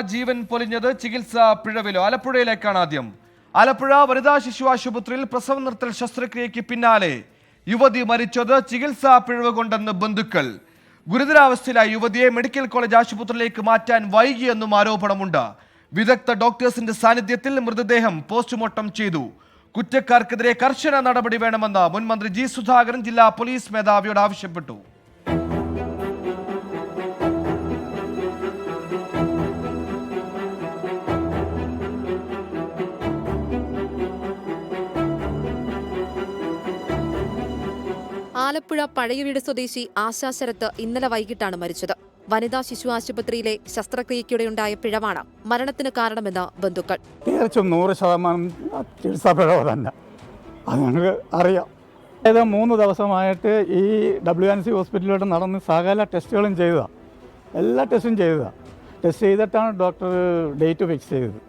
ജീവൻ പൊലിഞ്ഞത് ചികിത്സാ പിഴവിലോ? ആലപ്പുഴയിലേക്കാണ് ആദ്യം. ആലപ്പുഴ വനിതാ ശിശു ആശുപത്രിയിൽ പ്രസവ നിർത്തൽ ശസ്ത്രക്രിയയ്ക്ക് പിന്നാലെ. യുവതി മരിച്ചത് ചികിത്സാ പിഴവ് കൊണ്ടെന്ന് ബന്ധുക്കൾ. ഗുരുതരാവസ്ഥയിലായ യുവതിയെ മെഡിക്കൽ കോളേജ് ആശുപത്രിയിലേക്ക് മാറ്റാൻ വൈകിയെന്നും ആരോപണമുണ്ട്. വിദഗ്ധ ഡോക്ടേഴ്സിന്റെ സാന്നിധ്യത്തിൽ മൃതദേഹം പോസ്റ്റ്മോർട്ടം ചെയ്തു. കുറ്റക്കാർക്കെതിരെ കർശന നടപടി വേണമെന്ന് മുൻ മന്ത്രി ജി സുധാകരൻ ജില്ലാ പോലീസ് മേധാവിയോട് ആവശ്യപ്പെട്ടു. ആലപ്പുഴ പഴയവീട് സ്വദേശി ആശാ ശരത്ത് ഇന്നലെ വൈകിട്ടാണ് മരിച്ചത്. വനിതാ ശിശു ആശുപത്രിയിലെ ശസ്ത്രക്രിയയ്ക്കിടെയുണ്ടായ പിഴവാണ് മരണത്തിന് കാരണമെന്ന് ബന്ധുക്കൾ. തീർച്ചയായും നൂറ് ശതമാനം ചികിത്സാ പിഴവ് തന്നെ. അത് ഞങ്ങൾക്ക് അറിയാം. ഏതാ മൂന്ന് ദിവസമായിട്ട് ഈ ഡബ്ല്യു എൻ സി ഹോസ്പിറ്റലിലോട്ട് നടന്ന് സകല ടെസ്റ്റുകളും ചെയ്തതാണ് എല്ലാ ടെസ്റ്റും ചെയ്തതാണ് ടെസ്റ്റ് ചെയ്തിട്ടാണ് ഡോക്ടർ ഡേറ്റ് ഫിക്സ് ചെയ്തത്.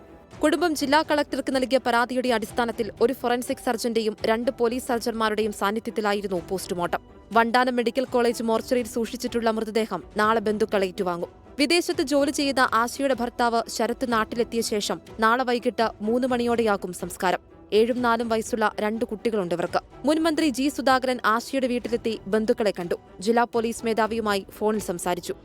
കുടുംബം ജില്ലാ കളക്ടർക്ക് നൽകിയ പരാതിയുടെ അടിസ്ഥാനത്തിൽ ഒരു ഫോറൻസിക് സർജന്റെയും രണ്ട് പോലീസ് സർജന്മാരുടെയും സാന്നിധ്യത്തിലായിരുന്നു പോസ്റ്റ്മോർട്ടം. വണ്ടാനം മെഡിക്കൽ കോളേജ് മോർച്ചറിയിൽ സൂക്ഷിച്ചിട്ടുള്ള മൃതദേഹം നാളെ ബന്ധുക്കൾ ഏറ്റുവാങ്ങും. വിദേശത്ത് ജോലി ചെയ്ത ആശയുടെ ഭർത്താവ് ശരത്ത് നാട്ടിലെത്തിയ ശേഷം നാളെ വൈകിട്ട് മൂന്ന് മണിയോടെയാകും സംസ്കാരം. ഏഴും നാലും വയസ്സുള്ള രണ്ട് കുട്ടികളുണ്ട് ഇവർക്ക്. മുൻമന്ത്രി ജി സുധാകരൻ ആശയുടെ വീട്ടിലെത്തി ബന്ധുക്കളെ കണ്ടു. ജില്ലാ പോലീസ് മേധാവിയുമായി ഫോണിൽ സംസാരിച്ചു.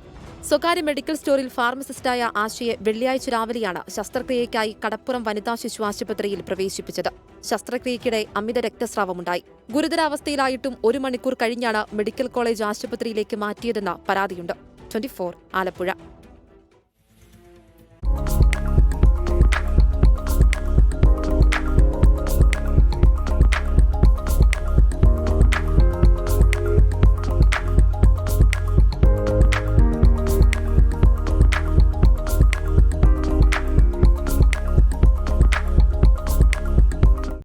സ്വകാര്യ മെഡിക്കൽ സ്റ്റോറിൽ ഫാർമസിസ്റ്റായ ആശയെ വെള്ളിയാഴ്ച രാവിലെയാണ് ശസ്ത്രക്രിയയ്ക്കായി കടപ്പുറം വനിതാ ശിശു ആശുപത്രിയിൽ പ്രവേശിപ്പിച്ചത്. ശസ്ത്രക്രിയയ്ക്കിടെ അമിത രക്തസ്രാവമുണ്ടായി. ഗുരുതരാവസ്ഥയിലായിട്ടും ഒരു മണിക്കൂർ കഴിഞ്ഞാണ് മെഡിക്കൽ കോളേജ് ആശുപത്രിയിലേക്ക് മാറ്റിയതെന്ന പരാതിയുണ്ട്. ട്വന്റി ആലപ്പുഴ.